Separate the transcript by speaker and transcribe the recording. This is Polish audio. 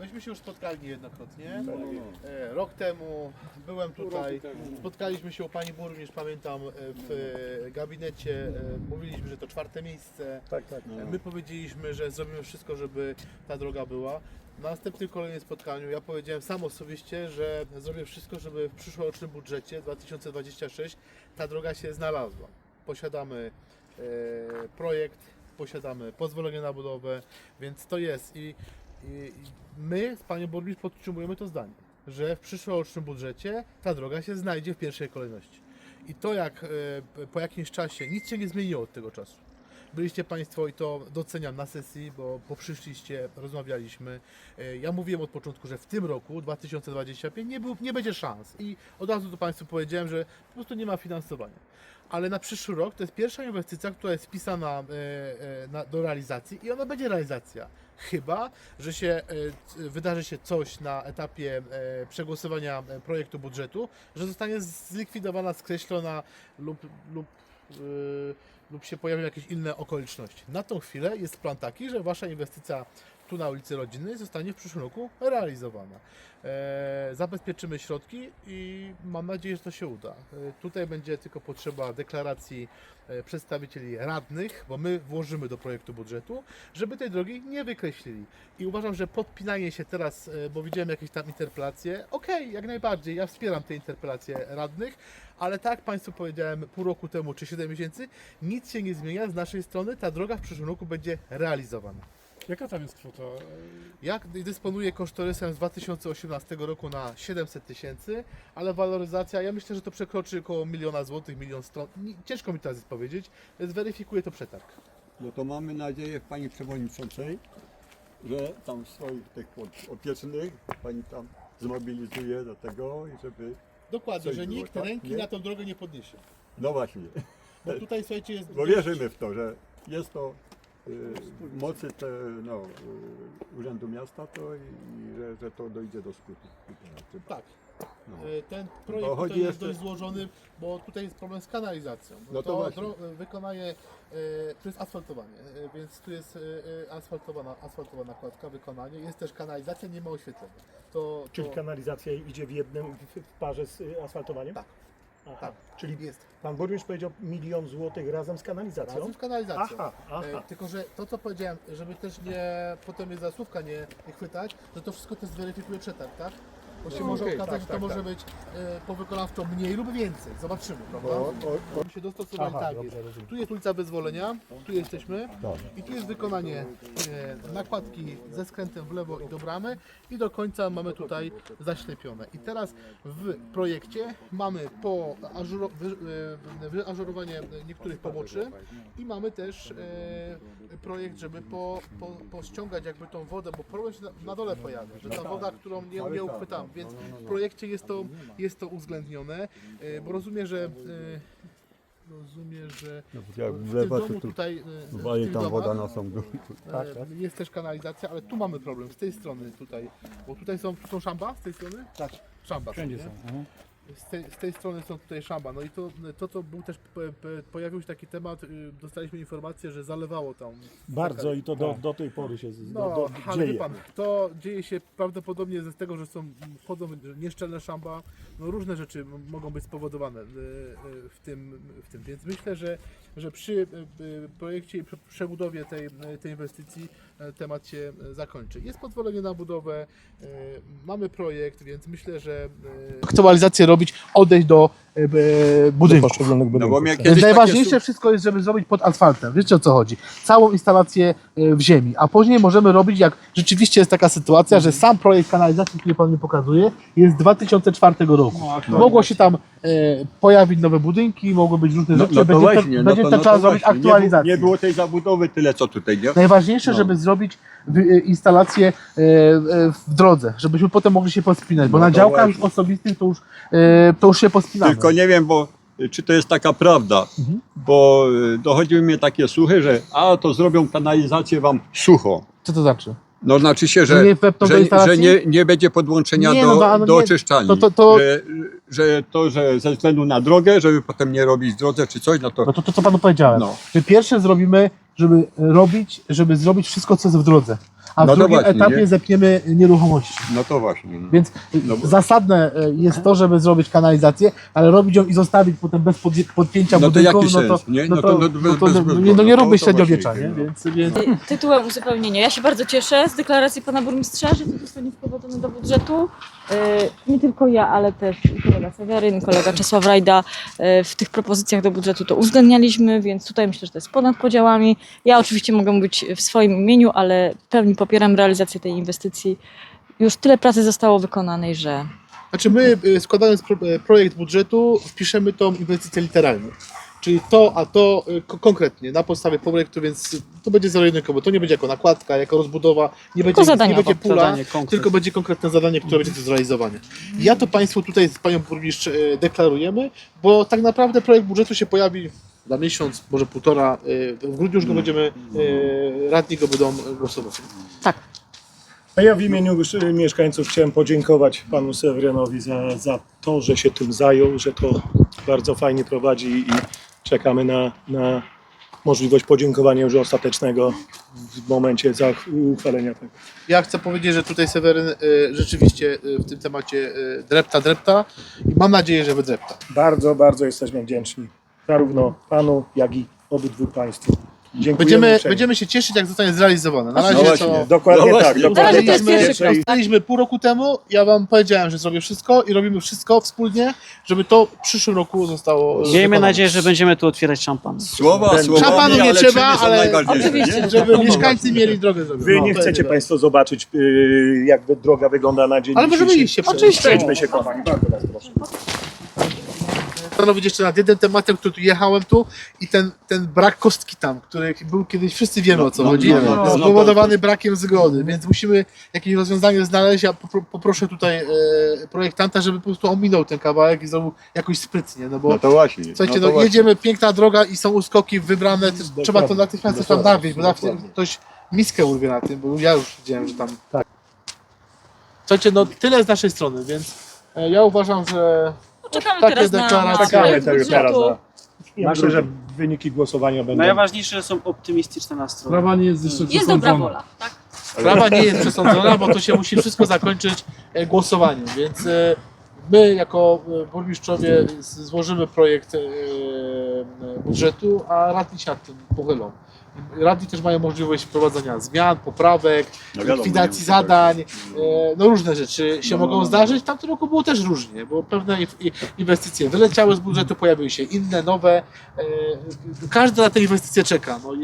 Speaker 1: myśmy się już spotkali niejednokrotnie. E, Rok temu byłem tutaj, spotkaliśmy się u pani burmistrz, pamiętam, e, w e, gabinecie, e, mówiliśmy, że to czwarte miejsce.
Speaker 2: Tak, tak.
Speaker 1: My powiedzieliśmy, że zrobimy wszystko, żeby ta droga była. Na następnym kolejnym spotkaniu ja powiedziałem sam osobiście, że zrobię wszystko, żeby w przyszłorocznym budżecie 2026 ta droga się znalazła. Posiadamy e, projekt, posiadamy pozwolenie na budowę, więc to jest i my z panią burmistrz podtrzymujemy to zdanie, że w przyszłorocznym budżecie ta droga się znajdzie w pierwszej kolejności. I to jak e, po jakimś czasie nic się nie zmieniło od tego czasu. Byliście Państwo i to doceniam na sesji, bo, bo przyszliście, rozmawialiśmy. E, Ja mówiłem od początku, że w tym roku 2025 nie, był, nie będzie szans i od razu to Państwu powiedziałem, że po prostu nie ma finansowania. Ale na przyszły rok to jest pierwsza inwestycja, która jest wpisana e, do realizacji i ona będzie realizacja. Chyba, że się e, wydarzy się coś na etapie e, przegłosowania e, projektu budżetu, że zostanie zlikwidowana, skreślona lub, lub lub się pojawią jakieś inne okoliczności. Na tą chwilę jest plan taki, że Wasza inwestycja tu na ulicy Rodzinnej zostanie w przyszłym roku realizowana. E, zabezpieczymy środki i mam nadzieję, że to się uda. E, tutaj będzie tylko potrzeba deklaracji e, przedstawicieli radnych, bo my włożymy do projektu budżetu, żeby tej drogi nie wykreślili. I uważam, że podpinanie się teraz, e, bo widziałem jakieś tam interpelacje, okej, jak najbardziej, ja wspieram te interpelacje radnych, ale tak jak Państwu powiedziałem pół roku temu czy 7 miesięcy, nic się nie zmienia z naszej strony, ta droga w przyszłym roku będzie realizowana.
Speaker 2: Jaka tam jest kwota?
Speaker 1: Ja dysponuję kosztorysem z 2018 roku na 700 tysięcy, ale waloryzacja, ja myślę, że to przekroczy około miliona złotych, milion stron. Ciężko mi teraz jest powiedzieć, zweryfikuję to przetarg.
Speaker 3: No to mamy nadzieję w Pani Przewodniczącej, że tam swoich tych opiecznych Pani tam zmobilizuje do tego i żeby...
Speaker 1: Dokładnie, że
Speaker 3: było,
Speaker 1: nikt
Speaker 3: tak?
Speaker 1: ręki
Speaker 3: Nie?
Speaker 1: na tą drogę nie podniesie.
Speaker 3: No właśnie,
Speaker 1: Bo tutaj słuchajcie jest.
Speaker 3: bo wierzymy w to, że jest to mocy te, no, y, Urzędu Miasta to i, i że, że to dojdzie do skutku.
Speaker 1: Tak.
Speaker 3: No.
Speaker 1: E, Ten
Speaker 3: Bo
Speaker 1: projekt tutaj jest
Speaker 3: jeszcze-
Speaker 1: dość złożony, bo tutaj jest problem z kanalizacją.
Speaker 3: No to
Speaker 1: to wykonanie, tu jest asfaltowanie, więc tu jest asfaltowana, asfaltowana kładka, wykonanie. Jest też kanalizacja, nie ma oświetlenia. To,
Speaker 2: Czyli
Speaker 1: to,
Speaker 2: kanalizacja idzie w jednym, w, parze z y, asfaltowaniem?
Speaker 1: Tak. Tak,
Speaker 2: Czyli
Speaker 1: jest.
Speaker 2: pan burmistrz powiedział milion złotych razem z kanalizacją?
Speaker 1: Razem z kanalizacją.
Speaker 2: Aha, aha.
Speaker 1: E, tylko, że to co powiedziałem, żeby też nie, potem mnie za słówka nie, nie chwytać, że to wszystko też zweryfikuje przetarg, tak? Bo się
Speaker 3: No,
Speaker 1: może okazać,
Speaker 3: tak,
Speaker 1: że to
Speaker 3: tak,
Speaker 1: może
Speaker 3: tak.
Speaker 1: być e, po wykonawczo mniej lub więcej. Zobaczymy, prawda?
Speaker 3: Bo,
Speaker 1: się dostosowali tak jest. Tu jest ulica Wyzwolenia, tu jesteśmy i tu jest wykonanie e, nakładki ze skrętem w lewo i do bramy i do końca mamy tutaj zaślepione. I teraz w projekcie mamy po ażuro, wy, e, wyażurowanie niektórych poboczy i mamy też e, projekt, żeby po, po, pościągać jakby tą wodę, bo problem się na, na dole pojawia, że ta woda, którą nie, nie uchwytam, więc w projekcie jest to, jest to uwzględnione, e, bo rozumiem, że e, rozumiem, że
Speaker 3: jak
Speaker 1: w tym
Speaker 3: wlewa, to
Speaker 1: domu
Speaker 3: tu
Speaker 1: tutaj e, w tych
Speaker 3: tam
Speaker 1: domach,
Speaker 3: woda na sam dół.
Speaker 1: e,
Speaker 2: Tak, tak.
Speaker 1: jest też kanalizacja, ale tu mamy problem z tej strony tutaj, bo tutaj są, tu są szamba z tej strony? Tak. Szamba
Speaker 2: Wszędzie są. aha.
Speaker 1: Z tej, z tej strony są tutaj szamba. No i to, to co był też, po- po- pojawił się taki temat, y, dostaliśmy informację, że zalewało tam.
Speaker 2: Bardzo i to do, do tej pory się z-
Speaker 1: No,
Speaker 2: do, do,
Speaker 1: ale
Speaker 2: dzieje.
Speaker 1: pan, to dzieje się prawdopodobnie ze tego, że są, wchodzą nieszczelne szamba, no różne rzeczy mogą być spowodowane y, y, w tym, w tym. Więc myślę, że, że przy y, y, projekcie i przebudowie tej, tej inwestycji temat się zakończy. Jest pozwolenie na budowę, mamy projekt, więc myślę, że aktualizację robić, odejść do budynku.
Speaker 3: No bo mnie
Speaker 1: Więc
Speaker 3: kiedyś takie
Speaker 1: najważniejsze
Speaker 3: su-
Speaker 1: wszystko jest, żeby zrobić pod asfaltem. Wiecie o co chodzi? Całą instalację e, w ziemi, a później możemy robić, jak rzeczywiście jest taka sytuacja, że sam projekt kanalizacji, który Pan mi pokazuje, jest z 2004 roku. Mogło się tam e, pojawić nowe budynki, mogły być różne
Speaker 3: No,
Speaker 1: rzeczy,
Speaker 3: no to
Speaker 1: będzie,
Speaker 3: właśnie,
Speaker 1: to,
Speaker 3: no
Speaker 1: będzie
Speaker 3: to,
Speaker 1: to
Speaker 3: no
Speaker 1: trzeba
Speaker 3: to
Speaker 1: zrobić aktualizację.
Speaker 3: było- nie było tej zabudowy tyle co tutaj, nie?
Speaker 1: Najważniejsze,
Speaker 3: No.
Speaker 1: żeby zrobić e, instalację e, e, w drodze, żebyśmy potem mogli się pospinać, bo
Speaker 3: No
Speaker 1: na działkach
Speaker 3: właśnie.
Speaker 1: osobistych to już, e, to już się pospinamy.
Speaker 3: Tylko nie wiem, bo czy to jest taka prawda,
Speaker 1: Mhm.
Speaker 3: bo dochodziły mnie takie słuchy, że a to zrobią kanalizację wam sucho.
Speaker 1: Co to znaczy?
Speaker 3: No znaczy się,
Speaker 1: Że nie
Speaker 3: że, że nie, nie będzie podłączenia
Speaker 1: Nie,
Speaker 3: do,
Speaker 1: no no
Speaker 3: do
Speaker 1: nie,
Speaker 3: oczyszczalni.
Speaker 1: to- to- to-
Speaker 3: Że, że to, że ze względu na drogę, żeby potem nie robić w drodze czy coś, no to
Speaker 1: No to, to co panu powiedziałem.
Speaker 3: No.
Speaker 1: Że pierwsze zrobimy, żeby robić, żeby zrobić wszystko, co jest w drodze. a w
Speaker 3: No to
Speaker 1: drugim
Speaker 3: właśnie,
Speaker 1: etapie
Speaker 3: nie?
Speaker 1: zepniemy nieruchomości.
Speaker 3: No to właśnie. No.
Speaker 1: Więc
Speaker 3: No bo-
Speaker 1: zasadne e, jest to, żeby zrobić kanalizację, ale robić ją i zostawić potem bez pod, podpięcia
Speaker 3: No to
Speaker 1: budynków,
Speaker 3: jaki
Speaker 1: no to,
Speaker 3: sens, nie?
Speaker 1: no
Speaker 3: No
Speaker 1: to,
Speaker 3: no
Speaker 1: no
Speaker 3: bez-
Speaker 1: to,
Speaker 3: bez-
Speaker 1: no
Speaker 3: bez-
Speaker 1: nie, no nie
Speaker 3: no
Speaker 1: róbmy
Speaker 3: to
Speaker 1: średniowiecza,
Speaker 3: właśnie,
Speaker 1: nie?
Speaker 3: no.
Speaker 1: Więc, więc
Speaker 4: Y, Tytułem uzupełnienia. Ja się bardzo cieszę z deklaracji pana burmistrza, że to zostanie wprowadzone do budżetu. Y, Nie tylko ja, ale też kolega Seweryn, kolega Czesław Rajda y, w tych propozycjach do budżetu to uwzględnialiśmy, więc tutaj myślę, że to jest ponad podziałami. Ja oczywiście mogę mówić w swoim imieniu, ale w pełni popieram realizację tej inwestycji. Już tyle pracy zostało wykonanej, że
Speaker 1: Znaczy my y, składając pro, projekt budżetu wpiszemy tą inwestycję literalnie. Czyli to, a to y, ko- konkretnie na podstawie projektu, więc to będzie zero-jedynkowo. To nie będzie jako nakładka, jako rozbudowa, nie będzie, nie będzie pula,
Speaker 5: Zadanie
Speaker 1: tylko będzie konkretne zadanie, które będzie do zrealizowania. Ja to Państwu tutaj z Panią Burmistrz y, deklarujemy, bo tak naprawdę projekt budżetu się pojawi za miesiąc, może półtora. y, W grudniu już go będziemy, radni go będą głosować.
Speaker 4: tak.
Speaker 2: A ja w imieniu mieszkańców chciałem podziękować panu Sewerynowi za, za to, że się tym zajął, że to bardzo fajnie prowadzi i czekamy na, na możliwość podziękowania już ostatecznego w momencie za uchwalenia tego.
Speaker 1: Ja chcę powiedzieć, że tutaj Seweryn y, rzeczywiście y, w tym temacie y, drepta, drepta i mam nadzieję, że wydrepta.
Speaker 2: Bardzo, bardzo jesteśmy wdzięczni zarówno panu, jak i obydwu państwu. Dziękujemy
Speaker 1: Będziemy,
Speaker 2: uprzejmie.
Speaker 1: będziemy się cieszyć, jak zostanie zrealizowane. Na
Speaker 3: No
Speaker 1: razie
Speaker 3: właśnie.
Speaker 1: to...
Speaker 2: Dokładnie
Speaker 3: No
Speaker 2: tak.
Speaker 3: właśnie.
Speaker 4: Na razie to jest
Speaker 2: tak.
Speaker 4: pierwszy
Speaker 2: Pierwszej-
Speaker 4: krok.
Speaker 1: Staliśmy pół roku temu, ja wam powiedziałem, że zrobię wszystko i robimy wszystko wspólnie, żeby to w przyszłym roku zostało
Speaker 5: Miejmy
Speaker 1: wykonane.
Speaker 5: nadzieję, że będziemy tu otwierać szampan.
Speaker 3: Słowa,
Speaker 2: Będę-
Speaker 3: słowa,
Speaker 1: Szampanu nie
Speaker 3: ale
Speaker 1: trzeba,
Speaker 3: są
Speaker 1: ale-
Speaker 3: najważniejsze,
Speaker 4: Oczywiście.
Speaker 1: Żeby
Speaker 3: No
Speaker 1: mieszkańcy mieli drogę zrobioną.
Speaker 2: Wy
Speaker 1: No,
Speaker 2: nie
Speaker 1: to
Speaker 2: chcecie
Speaker 1: jest
Speaker 2: Państwo zobaczyć, yy, jak droga wygląda na dzień
Speaker 1: Ale możemy
Speaker 2: dzisiejszy.
Speaker 1: iść się
Speaker 4: Oczywiście.
Speaker 2: Przejdźmy się, kochani. Bardzo was proszę.
Speaker 1: Zastanowić jeszcze nad jednym tematem, który tu jechałem tu i ten, ten brak kostki tam, który był kiedyś, wszyscy wiemy o co
Speaker 3: No,
Speaker 1: chodzi,
Speaker 3: no, no, no,
Speaker 1: spowodowany
Speaker 3: no,
Speaker 1: brakiem zgody, więc musimy jakieś rozwiązanie znaleźć, ja popro- poproszę tutaj e, projektanta, żeby po prostu ominął ten kawałek i zrobił jakoś sprytnie, no bo
Speaker 3: No to właśnie.
Speaker 1: Słuchajcie,
Speaker 3: no to
Speaker 1: no,
Speaker 3: właśnie.
Speaker 1: jedziemy, piękna droga i są uskoki wybrane, to trzeba to natychmiast coś tam
Speaker 2: Dokładnie.
Speaker 1: nawieźć, bo zawsze ktoś miskę urwie na tym, bo ja już widziałem, że tam...
Speaker 2: Tak.
Speaker 1: Słuchajcie, no tyle z naszej strony, więc e, ja uważam, że
Speaker 4: No, czekamy
Speaker 1: Takie
Speaker 4: teraz na,
Speaker 1: deklaracje.
Speaker 2: Czekamy
Speaker 4: projekt
Speaker 2: teraz na... Ja myślę, że wyniki głosowania będą...
Speaker 5: Najważniejsze, że są optymistyczne nastroje.
Speaker 6: Prawa nie jest jeszcze
Speaker 4: Jest dobra wola, tak?
Speaker 1: sprawa nie jest przesądzona, bo to się musi wszystko zakończyć e, głosowaniem, więc e, my jako e, burmistrzowie z- złożymy projekt e, budżetu, a radni się nad tym pochylą. Radni też mają możliwość wprowadzenia zmian, poprawek,
Speaker 3: No wiadomo,
Speaker 1: likwidacji
Speaker 3: nie
Speaker 1: zadań, e, no różne rzeczy się
Speaker 3: No,
Speaker 1: mogą
Speaker 3: no, no.
Speaker 1: zdarzyć. W tamtym roku było też różnie, bo pewne inw- i- inwestycje wyleciały z budżetu, pojawiły się inne, nowe. E, Każdy na te inwestycje czeka. No, i